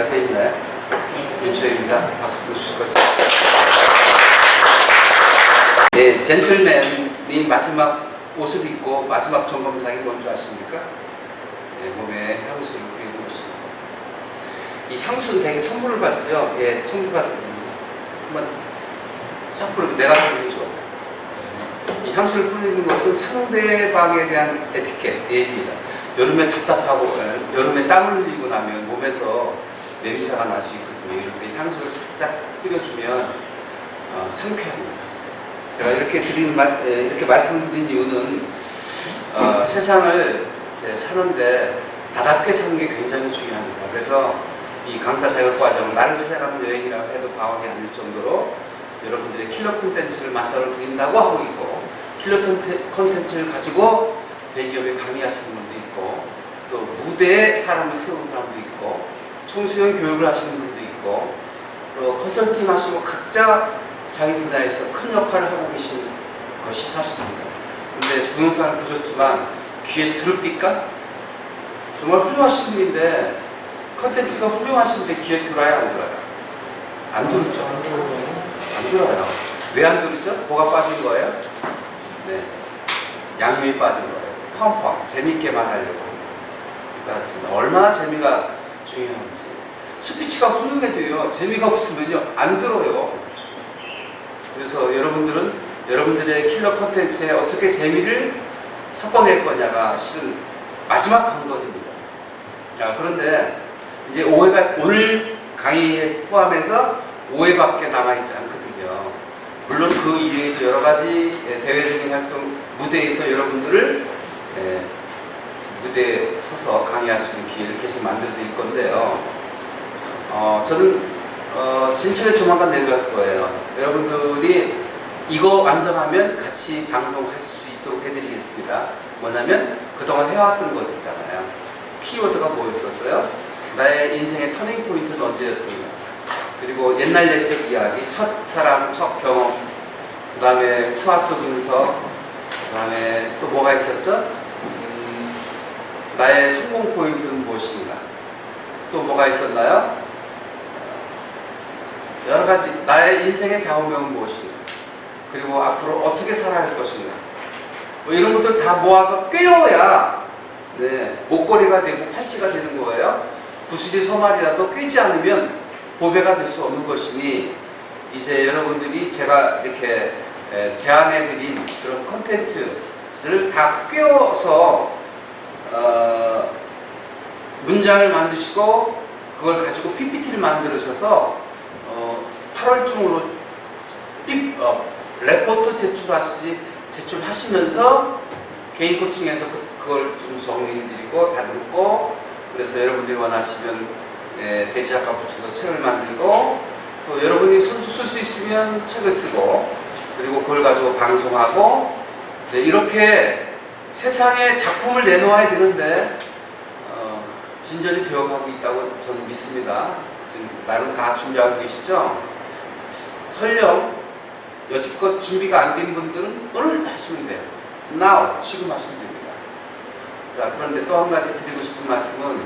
준비가 돼 있나요? 네. 윤초입니다. 박수 보내주실 거죠? 네, 젠틀맨이 마지막 옷을 입고 마지막 점검상이 뭔지 아십니까? 네, 몸에 향수를 뿌리는 것입니다. 이 향수는 되게 선물을 받죠? 예, 선물 받는 한번 싹 뿌리고 내가 뿌리죠. 이 향수를 뿌리는 것은 상대방에 대한 에티켓, 예입니다. 여름에 답답하고, 예, 여름에 땀을 흘리고 나면 몸에서 냄새가 날 수 있거든요. 이럴 때 향수를 살짝 뿌려주면 어, 상쾌합니다. 제가 이렇게 드리는 말, 에, 이렇게 말씀드린 이유는 어, 세상을 사는데 나답게 사는 게 굉장히 중요합니다. 그래서 이 강사 자격 과정은 나를 찾아가는 여행이라고 해도 과언이 아닐 정도로 여러분들의 킬러 콘텐츠를 만들어 드린다고 하고 있고 킬러 콘텐- 콘텐츠를 가지고 대기업에 강의하시는 분도 있고 또 무대에 사람을 세우는 사람도 있고 청소년 교육을 하시는 분도 있고 또 컨설팅 하시고 각자 자기 분야에서 큰 역할을 하고 계신 것이 사실입니다. 근데 동영상을 보셨지만 귀에 들읍니까? 정말 훌륭하신 분인데 컨텐츠가 훌륭하신데 귀에 들어야 안 들어요? 안 들었죠. 안 들어요. 왜 안 들었죠? 뭐가 빠진 거예요? 네. 양념이 빠진 거예요. 펑펑. 재밌게 말하려고. 그렇습니다. 얼마나 재미가 중요한지. 스피치가 훌륭해도요, 재미가 없으면요, 안 들어요. 그래서 여러분들은 여러분들의 킬러 컨텐츠에 어떻게 재미를 섞어낼 거냐가 실은 마지막 관건입니다. 자, 그런데 이제 5회밖, 오늘 강의에 포함해서 5회밖에 남아있지 않거든요. 물론 그 이외에도 여러 가지 예, 대외적인 활동, 무대에서 여러분들을 예, 무대에 서서 강의할 수 있는 기회를 계속 만들어 드릴 건데요. 어, 저는 어, 진천에 조만간 내려갈 거예요. 여러분들이 이거 완성하면 같이 방송할 수 있도록 해드리겠습니다. 뭐냐면 그동안 해왔던 것 있잖아요. 키워드가 뭐였었어요? 나의 인생의 터닝 포인트는 언제였던가? 그리고 옛날 옛적 이야기, 첫 사랑, 첫 경험, 그 다음에 스마트 분석, 그 다음에 또 뭐가 있었죠? 음, 나의 성공 포인트는 무엇인가? 또 뭐가 있었나요? 여러 가지 나의 인생의 좌우명은 무엇인가? 그리고 앞으로 어떻게 살아야 할 것인가? 뭐 이런 것들 다 모아서 꿰어야 네, 목걸이가 되고 팔찌가 되는 거예요. 구슬이 서말이라도 꿰지 않으면 보배가 될 수 없는 것이니 이제 여러분들이 제가 이렇게 에, 제안해드린 그런 컨텐츠를 다 꿰어서 어, 문장을 만드시고 그걸 가지고 PPT를 만들으셔서 어, 8월중으로 삐, 어, 레포트 제출하시, 제출하시면서 개인 코칭에서 그, 그걸 좀 정리해드리고 다듬고 그래서 여러분들이 원하시면 예, 대리작가 붙여서 책을 만들고 또 여러분이 손수 쓸 수 있으면 책을 쓰고 그리고 그걸 가지고 방송하고 이렇게 세상에 작품을 내놓아야 되는데 어, 진전이 되어가고 있다고 저는 믿습니다. 지금 나름 다 준비하고 계시죠? 스- 설령 여지껏 준비가 안 된 분들은 오늘 하시면 돼요. Now 지금 하시면 됩니다. 자 그런데 또 한 가지 드리고 싶은 말씀은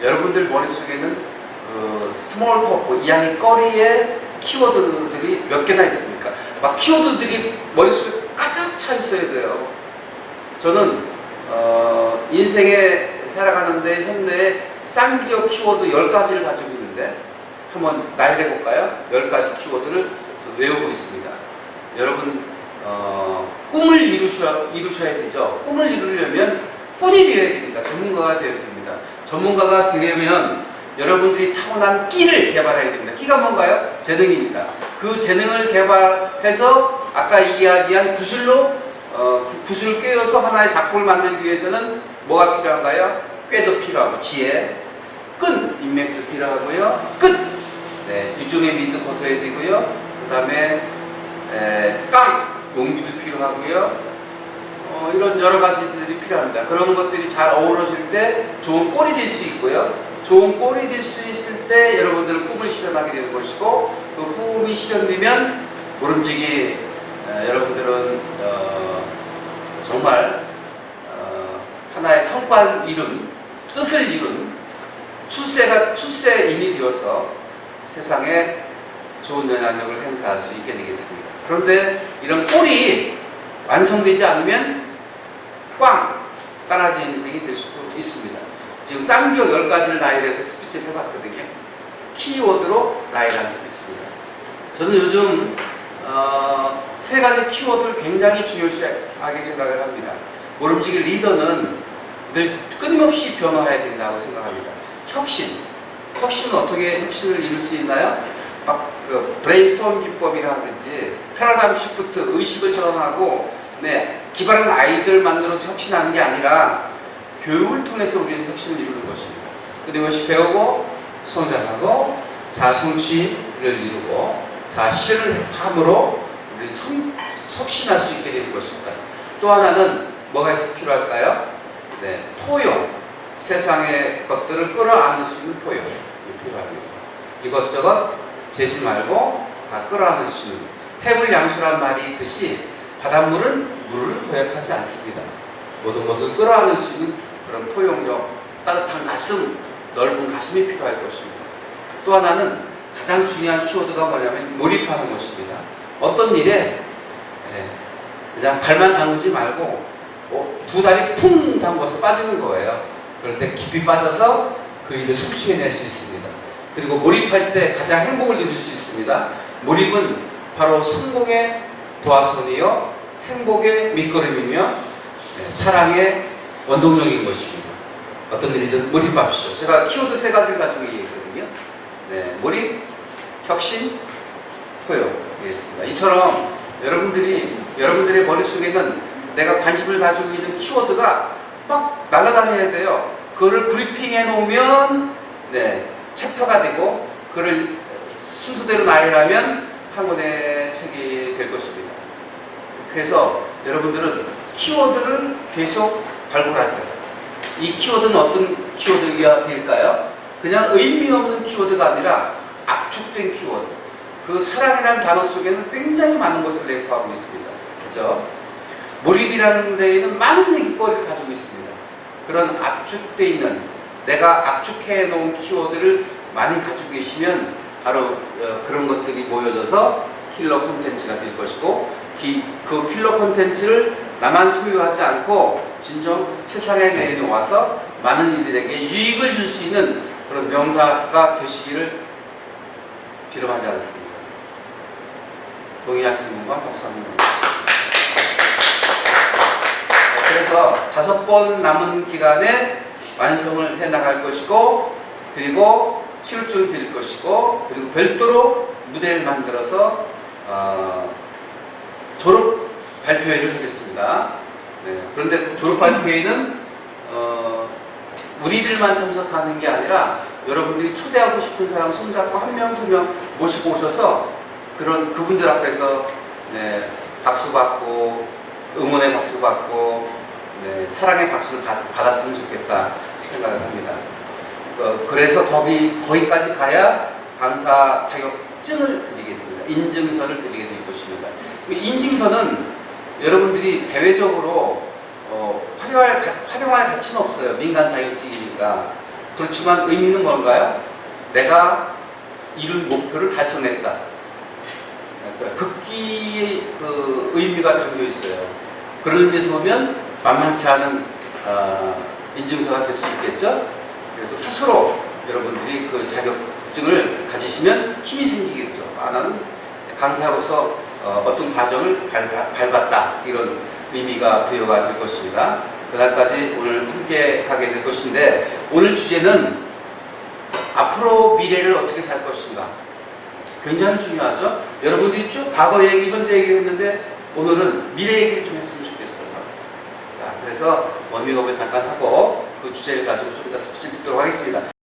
여러분들 머릿속에는 그 스몰 토크 이야기거리의 키워드들이 몇 개나 있습니까? 막 키워드들이 머릿속에 가득 차 있어야 돼요. 저는 어, 인생에 살아가는데 현대에 쌍기어 키워드 10가지를 가지고 있는데 한번 나열해 볼까요? 10가지 키워드를 저 외우고 있습니다. 여러분 어, 꿈을 이루셔, 이루셔야 되죠. 꿈을 이루려면 꾼이 되어야 됩니다. 전문가가 되어야 됩니다. 전문가가 되려면 여러분들이 타고난 끼를 개발해야 됩니다. 끼가 뭔가요? 재능입니다. 그 재능을 개발해서 아까 이야기한 구슬로 어, 그 구슬을 꿰어서 하나의 작품을 만들기 위해서는 뭐가 필요한가요? 꾀도 필요하고 지혜, 끈 인맥도 필요하고요. 끝 네, 유종의 미도 거둬야 되고요. 그 다음에 땅 용기도 필요하고요. 어, 이런 여러 가지들이 필요합니다. 그런 것들이 잘 어우러질 때 좋은 꼴이 될 수 있고요. 좋은 꼴이 될 수 있을 때 여러분들은 꿈을 실현하게 되는 것이고 그 꿈이 실현되면 모름지기 어, 여러분들은 어, 정말 어, 하나의 성과를 이룬 뜻을 이룬 출세가 출세인이 되어서 세상에 좋은 영향력을 행사할 수 있게 되겠습니다. 그런데 이런 꼴이 완성되지 않으면 꽝 따라지는 인생이 될 수도 있습니다. 지금 쌍벽 10가지를 나열해서 스피치를 해봤거든요. 키워드로 나열한 스피치입니다. 저는 요즘 어, 세 가지 키워드를 굉장히 중요시하게 생각을 합니다. 모름지기 리더는 늘 끊임없이 변화해야 된다고 생각합니다. 혁신. 혁신은 어떻게 혁신을 이룰 수 있나요? 막그 브레인스토밍 기법이라든지 패러다임 시프트 의식을 전환하고 네, 기발한 아이들 만들어서 혁신하는 게 아니라 교육을 통해서 우리는 혁신을 이루는 것입니다. 끊임없이 배우고 성장하고 자성취를 이루고 자신을 함으로 우리 성, 혁신할 수 있게 되는 것입니다. 또 하나는 뭐가 필요할까요? 네, 포용. 세상의 것들을 끌어안을 수 있는 포용이 필요합니다. 이것저것 재지 말고 다 끌어안을 수 있는 해물 양수란 말이 있듯이 바닷물은 물을 고약하지 않습니다. 모든 것을 끌어안을 수 있는 그런 포용력, 따뜻한 가슴, 넓은 가슴이 필요할 것입니다. 또 하나는 가장 중요한 키워드가 뭐냐면 몰입하는 것입니다. 어떤 일에 예, 그냥 발만 담그지 말고 어, 두 다리 퉁 담궈서 빠지는 거예요. 그럴 때 깊이 빠져서 그 일을 성취해낼 수 있습니다. 그리고 몰입할 때 가장 행복을 누릴 수 있습니다. 몰입은 바로 성공의 도화선이요, 행복의 밑거름이며 네, 사랑의 원동력인 것입니다. 어떤 일이든 몰입합시오. 제가 키워드 세 가지를 가지고 얘기했거든요. 네, 몰입, 혁신, 포용 이겠습니다. 이처럼 여러분들이 여러분들의 머릿속에는 내가 관심을 가지고 있는 키워드가 막 날아다녀야 돼요. 그거를 브리핑해 놓으면 네, 챕터가 되고 그를 순서대로 나열하면 한 권의 책이 될 것입니다. 그래서 여러분들은 키워드를 계속 발굴하세요. 이 키워드는 어떤 키워드가 될까요? 그냥 의미 없는 키워드가 아니라 압축된 키워드. 그 사랑이라는 단어 속에는 굉장히 많은 것을 내포하고 있습니다. 그죠? 몰입이라는 데에는 많은 얘기거리를 가지고 있습니다. 그런 압축돼 있는 내가 압축해 놓은 키워드를 많이 가지고 계시면 바로 어, 그런 것들이 모여져서 킬러 콘텐츠가 될 것이고 기- 그 킬러 콘텐츠를 나만 소유하지 않고 진정 세상에 내놓아서 많은 이들에게 유익을 줄 수 있는 그런 명사가 되시기를 빌어하지 않습니다. 동의하시는 분만 박수 한번 주시죠. 그래서 다섯 번 남은 기간에 완성을 해 나갈 것이고 그리고 수료증을 드릴 것이고 그리고 별도로 무대를 만들어서 어, 졸업 발표회를 하겠습니다. 네, 그런데 그 졸업 발표회는 어, 우리들만 참석하는 게 아니라 여러분들이 초대하고 싶은 사람 손잡고 한 명 두명 모시고 오셔서 그런 그분들 앞에서 네, 박수 받고 응원의 박수 받고 네, 사랑의 박수를 받, 받았으면 좋겠다 생각을 합니다. 어, 그래서 거기 거기까지 가야 강사 자격증을 드리게 됩니다. 인증서를 드리게 될 것입니다. 그 인증서는 여러분들이 대외적으로 어, 활용할, 가- 활용할 가치는 없어요. 민간 자격증이니까. 그렇지만 의미는 뭔가요? 내가 이룬 목표를 달성했다. 극기 그 의미가 담겨 있어요. 그런 의미에서 보면 만만치 않은 어, 인증서가 될 수 있겠죠. 그래서 스스로 여러분들이 그 자격증을 가지시면 힘이 생기겠죠. 아, 나는 강사로서 어, 어떤 과정을 밟, 밟았 다 이런 의미가 부여가 될 것입니다. 그날까지 오늘 함께 가게 될 것인데 오늘 주제는 앞으로 미래를 어떻게 살 것인가 굉장히 중요하죠. 여러분들이 쭉 과거 얘기, 현재 얘기 했는데 오늘은 미래 얘기를 좀 했으면 좋겠어요. 자, 그래서 워밍업을 잠깐 하고 그 주제를 가지고 좀 이따 스피치 듣도록 하겠습니다.